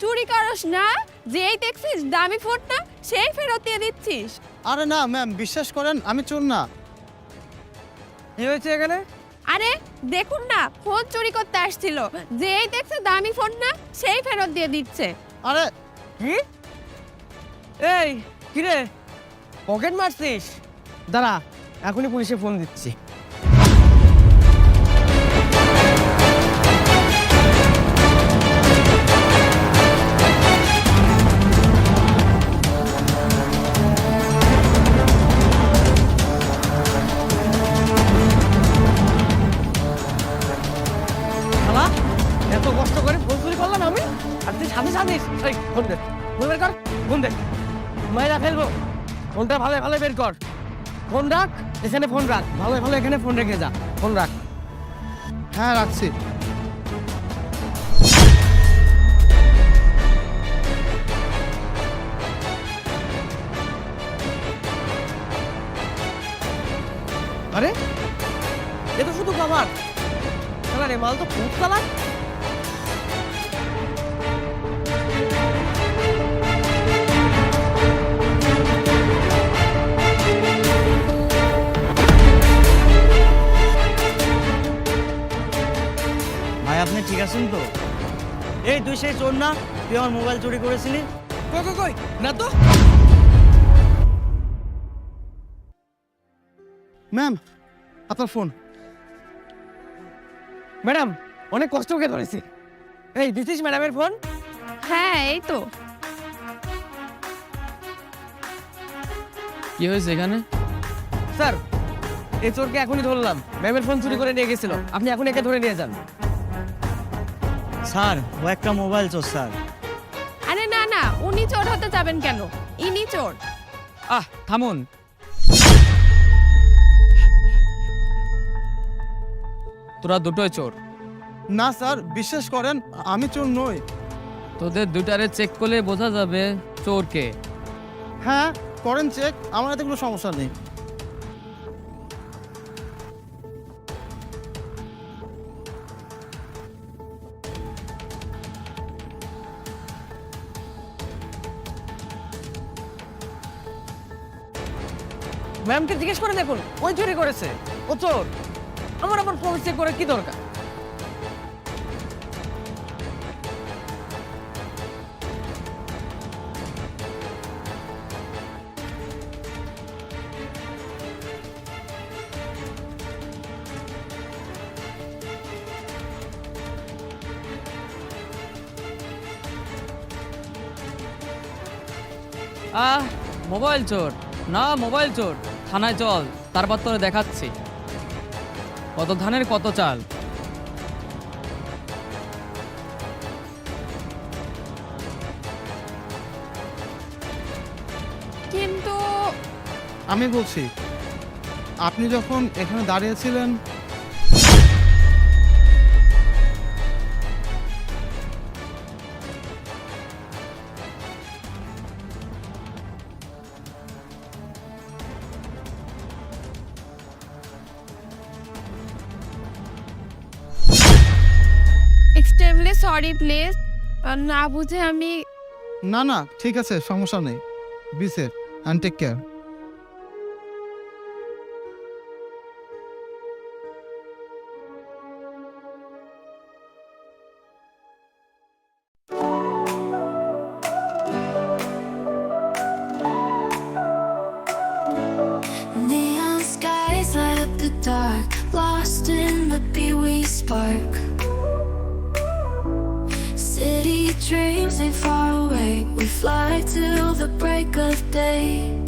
চুরি করস না যেই দেখছিস দামি ফোন না সেই ফেরত দিয়ে দিচ্ছিস। আরে না ম্যাম বিশ্বাস করেন আমি চোর না। কি হয়েছে এখানে? আরে দেখুন না ফোন চুরি করতে আসছিল। যেই দেখছে দামি ফোন না সেই ফেরত দিয়ে দিচ্ছে। আরে কি? এই কিরে? পকেট মারছিস? দাঁড়া এখনই পুলিশে ফোন দিচ্ছি। করলাম আমি? আর তুই সাথে জানিস এই ফোন দে। ফোন বের কর। ফোন দে। মাইরা ফেলব। ফোনটা ভালো ভালো বের কর। ফোন রাখ এখানে ফোন রাখ। ভালো ভালো এখানে ফোন রেখে যা। ফোন রাখ। হ্যাঁ রাখছি। আরে? এ তো শুধু খাবার শালা রে মাল তো খুব চালাক। আছেন তো। এই তুই সেই চোর না? তুই আমার মোবাইল চুরি করেছিলি? কই কই কই? না তো। ম্যাম আপনার ফোন। ম্যাডাম অনেক কষ্ট করে ধরেছি। এই দিছিস ম্যাডামের ফোন? হ্যাঁ এই তো। কি হয়েছে এখানে? স্যার এই চোরকে এখনই ধরলাম। ম্যামের ফোন চুরি করে নিয়ে গেছিল। আপনি এখন একে ধরে নিয়ে যান। স্যার ও একটা মোবাইল চোর স্যার। আরে না না উনি চোর হতে যাবেন কেন? ইনি চোর। আহ থামুন। তোরা দুটোই চোর। না স্যার বিশ্বাস করেন আমি চোর নই। তোদের দুটারে চেক করলে বোঝা যাবে চোর কে হ্যাঁ করেন চেক আমার এতে কোনো সমস্যা নেই। ম্যামকে জিজ্ঞেস করে দেখুন, ওই চুরি করেছে। ও চোর। আমার আবার ফোন চেক করে কি দরকার? আহ, মোবাইল চোর। না, মোবাইল চোর। থানায় চল তারপর তোরে দেখাচ্ছি। কত ধানের কত চাল। কিন্তু আমি বলছি আপনি যখন এখানে দাঁড়িয়েছিলেন এক্সট্রিমলি সরি প্লিজ না বুঝে আমি না না ঠিক আছে সমস্যা নেই। Be safe and take care dark, lost in the pee-wee spark. Dreams ain't far away. We fly till the break of day.